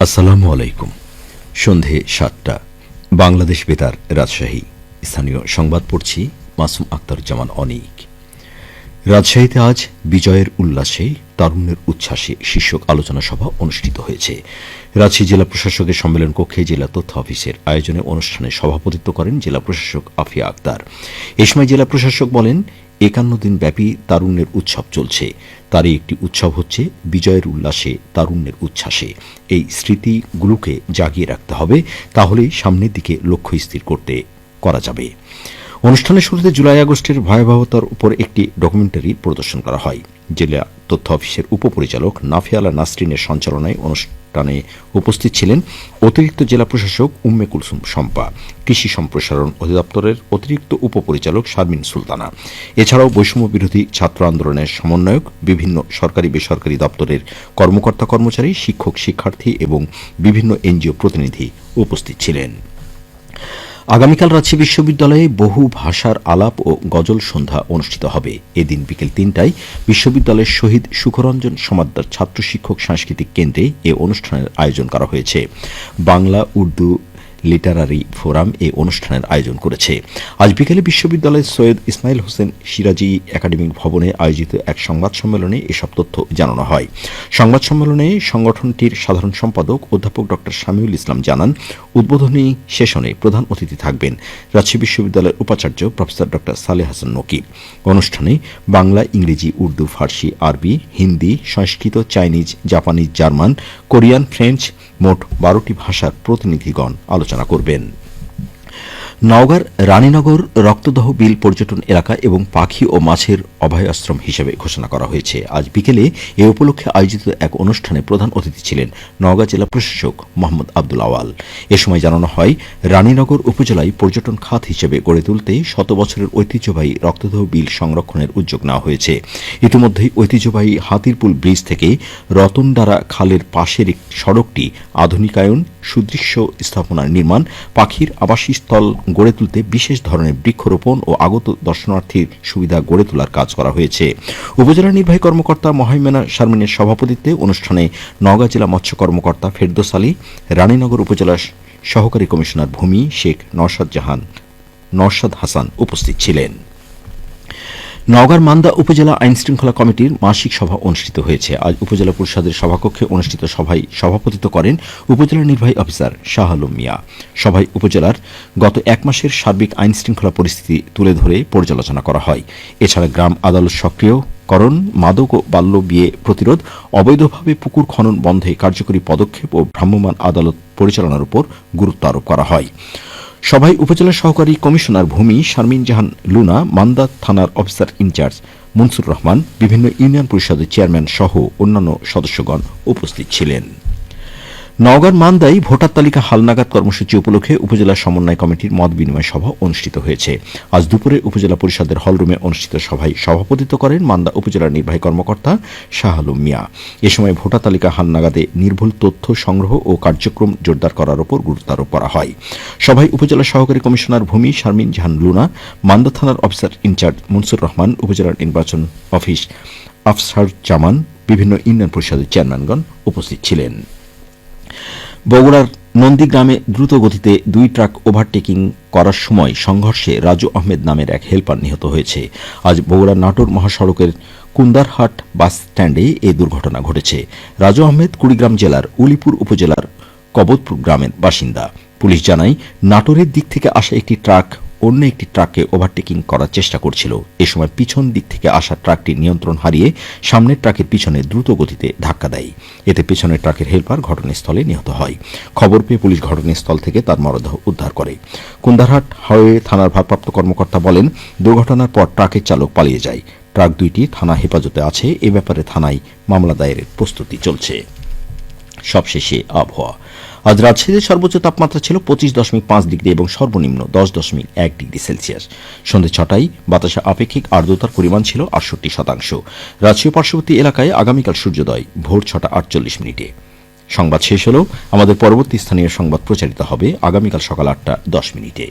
আসসালামু আলাইকুম। সন্ধে সাতটা। বাংলাদেশ বেতার রাজশাহী। স্থানীয় সংবাদ পড়ছি মাসুম আক্তার জামান অনিক। রাজশাহীতে আজ বিজয়ের উল্লাসে, তারুণ্যের উচ্ছ্বাসে শীর্ষক আলোচনা সভা অনুষ্ঠিত হয়েছে। রাজশাহী জেলা প্রশাসকের সম্মেলন কক্ষে জেলা তথ্য অফিসের আয়োজনে অনুষ্ঠানে সভাপতিত্ব করেন জেলা প্রশাসক আফিয়া আক্তার। এ সময় জেলা প্রশাসক বলেন একান্ন দিন ব্যাপী তারুণ্যের উৎসব চলছে। তারই একটি উৎসব হচ্ছে বিজয়ের উল্লাসে তারুণ্যের উচ্ছ্বাসে। এই স্মৃতিগুলোকে জাগিয়ে রাখতে হবে তাহলেই সামনের দিকে লক্ষ্য স্থির করতে করা যাবে। অনুষ্ঠানের শুরুতে জুলাই আগস্টের ভয়াবহতার উপর একটি ডকুমেন্টারি প্রদর্শন করা হয়। জেলা তথ্য অফিসের উপপরিচালক নাফিয়ালা নাসরিনের সঞ্চালনায় অনুষ্ঠানে উপস্থিত ছিলেন অতিরিক্ত জেলা প্রশাসক উম্মে কুলসুম শম্পা, কৃষি সম্প্রসারণ অধিদপ্তরের অতিরিক্ত উপপরিচালক শারমিন সুলতানা। এছাড়াও বৈষম্য বিরোধী ছাত্র আন্দোলনের সমন্বয়ক বিভিন্ন সরকারি বেসরকারি দপ্তরের কর্মকর্তা কর্মচারী, শিক্ষক, শিক্ষার্থী এবং বিভিন্ন এনজিও প্রতিনিধি উপস্থিত ছিলেন। আগামীকাল রাজশাহী বিশ্ববিদ্যালয়ে বহু ভাষার আলাপ ও গজল সন্ধ্যা অনুষ্ঠিত হবে। এদিন বিকেল তিনটায় বিশ্ববিদ্যালয়ের শহীদ সুখরঞ্জন সমাদ্দার ছাত্র শিক্ষক সাংস্কৃতিক কেন্দ্রে এ অনুষ্ঠানের আয়োজন করা হয়েছে। বাংলা, উর্দু লিটারারি ফোরাম এ অনুষ্ঠানের আয়োজন করেছে। আজ বিকেলে বিশ্ববিদ্যালয়ের সৈয়দ ইসমাইল হোসেন সিরাজি একাডেমিক ভবনে আয়োজিত এক সংবাদ সম্মেলনে এসব তথ্য জানানো হয়। সংবাদ সম্মেলনে সংগঠনটির সাধারণ সম্পাদক অধ্যাপক ড শামিউল ইসলাম জানান, উদ্বোধনী সেশনে প্রধান অতিথি থাকবেন রাজশাহী বিশ্ববিদ্যালয়ের উপাচার্য প্রফেসর ড সালে হাসান নকিব অনুষ্ঠানে বাংলা, ইংরেজি, উর্দু, ফার্সি, আরবি, Hindi, Sanskrit, Chinese, Japanese, German, Korean, French মোট বারোটি ভাষার প্রতিনিধিগণ আলোচনা করবেন। নওগাঁর রানীনগর রক্তদহ বিল পর্যটন এলাকা এবং পাখি ও মাছের অভয়াশ্রম হিসেবে ঘোষণা করা হয়েছে। আজ বিকেলে এ উপলক্ষে আয়োজিত এক অনুষ্ঠানে প্রধান অতিথি ছিলেন নওগাঁ জেলা প্রশাসক মোহাম্মদ আব্দুল আওয়াল। এ সময় জানানো হয়, রানীনগর উপজেলায় পর্যটন খাত হিসেবে গড়ে তুলতে শত বছরের ঐতিহ্যবাহী রক্তদহ বিল সংরক্ষণের উদ্যোগ নেওয়া হয়েছে। ইতিমধ্যেই ঐতিহ্যবাহী হাতিরপুল ব্রিজ থেকে রতনডারা খালের পাশের সড়কটি আধুনিকায়ন সুদৃশ্য স্থাপনার নির্মাণ, পাখির আবাসস্থল গড়ে তুলতে বিশেষ ধরনের বৃক্ষরোপণ ও আগত দর্শনার্থীর সুবিধা গড়ে তোলার কাজ করা হয়েছে। উপজেলা নির্বাহী কর্মকর্তা মহাইমেনা শারমিনের সভাপতিত্বে অনুষ্ঠানে নওগাঁ জেলা মৎস্য কর্মকর্তা ফেরদোস আলী, রানীনগর উপজেলার সহকারী কমিশনার ভূমি শেখ নরসাদ জাহান নরসাদ হাসান উপস্থিত ছিলেন। নওগাঁর মান্দা উপজেলা আইন শৃঙ্খলা কমিটির মাসিক সভা অনুষ্ঠিত হয়েছে। আজ উপজেলা পরিষদের সভাকক্ষে অনুষ্ঠিত সভায় সভাপতিত্ব করেন উপজেলা নির্বাহী অফিসার শাহ আলম মিয়া। সভায় উপজেলার গত এক মাসের সার্বিক আইন শৃঙ্খলা পরিস্থিতি তুলে ধরে পর্যালোচনা করা হয়। এছাড়া গ্রাম আদালত সক্রিয় করণ মাদক ও বাল্য বিয়ে প্রতিরোধ, অবৈধভাবে পুকুর খনন বন্ধে কার্যকরী পদক্ষেপ ও ভ্রাম্যমাণ আদালত পরিচালনার উপর গুরুত্ব আরোপ করা হয়। সভায় উপজেলা সহকারী কমিশনার ভূমি শারমিন জাহান লুনা, মান্দা থানার অফিসার ইনচার্জ মনসুর রহমান, বিভিন্ন ইউনিয়ন পরিষদের চেয়ারম্যান সহ অন্যান্য সদস্যগণ উপস্থিত ছিলেন। নওগাঁর মান্দায় ভোটার তালিকা হালনাগাদ কর্মসূচি উপলক্ষে উপজেলা সমন্বয় কমিটির মত বিনিময় সভা অনুষ্ঠিত হয়েছে। আজ দুপুরে উপজেলা পরিষদের হলরুমে অনুষ্ঠিত সভায় সভাপতিত্ব করেন মান্দা উপজেলার নির্বাহী কর্মকর্তা শাহ মিয়া। এ সময় ভোটার তালিকা হালনাগাদে নির্ভুল তথ্য সংগ্রহ ও কার্যক্রম জোরদার করার উপর গুরুত্ব আরোপ করা হয়। সভায় উপজেলা সহকারী কমিশনার ভূমি শারমিন জাহান লুনা, মান্দা থানার অফিসার ইনচার্জ মনসুর রহমান, উপজেলার নির্বাচন অফিস আফসার জামান বিভিন্ন ইউনিয়ন পরিষদের চেয়ারম্যানগণ উপস্থিত ছিলেন। বগুড়ার নন্দীগ্রামে দ্রুত গতিতে দুই ট্রাক ওভারটেকিং করার সময় সংঘর্ষে রাজু আহমেদ নামের এক হেলপার নিহত হয়েছে। আজ বগুড়ার নাটোর মহাসড়কের কুন্দারহাট বাস স্ট্যান্ডে এই দুর্ঘটনা ঘটেছে। রাজু আহমেদ কুড়িগ্রাম জেলার উলিপুর উপজেলার কবতপুর গ্রামের বাসিন্দা। পুলিশ জানায়, নাটোরের দিক থেকে আসা একটি ট্রাক অন্য একটি ট্রাককে ওভারটেকিং করার চেষ্টা করছিল। এ সময় পিছন দিক থেকে আসা ট্রাকটি নিয়ন্ত্রণ হারিয়ে সামনের ট্রাকের পিছনে দ্রুত গতিতে ধাক্কা দেয়। এতে পেছনের ট্রাকের হেলপার ঘটনাস্থলে নিহত হয়। খবর পেয়ে পুলিশ ঘটনাস্থল থেকে তার মরদেহ উদ্ধার করে। কুন্দারহাট হাইওয়ে থানার ভারপ্রাপ্ত কর্মকর্তা বলেন, দুর্ঘটনার পর ট্রাকের চালক পালিয়ে যায়। ট্রাক দুইটি থানা হেফাজতে আছে। এ ব্যাপারে থানায় মামলা দায়েরের প্রস্তুতি চলছে। সবশেষে আবহাওয়া। আজ রাজশাহীতে সর্বোচ্চ তাপমাত্রা ছিল পঁচিশ দশমিক পাঁচ ডিগ্রি এবং সর্বনিম্ন দশ দশমিক এক ডিগ্রি সেলসিয়াস। সন্ধ্যে ছটায় বাতাসে আপেক্ষিক আর্দ্রতার পরিমাণ ছিল আটষট্টি শতাংশ। রাজশাহী পার্শ্ববর্তী এলাকায় আগামীকাল সূর্যোদয়, ভোর ছটা আটচল্লিশ মিনিটে। সংবাদ শেষ হলেও আমাদের পরবর্তী স্থানীয় সংবাদ প্রচারিত হবে আগামীকাল সকাল আটটা দশ মিনিটে।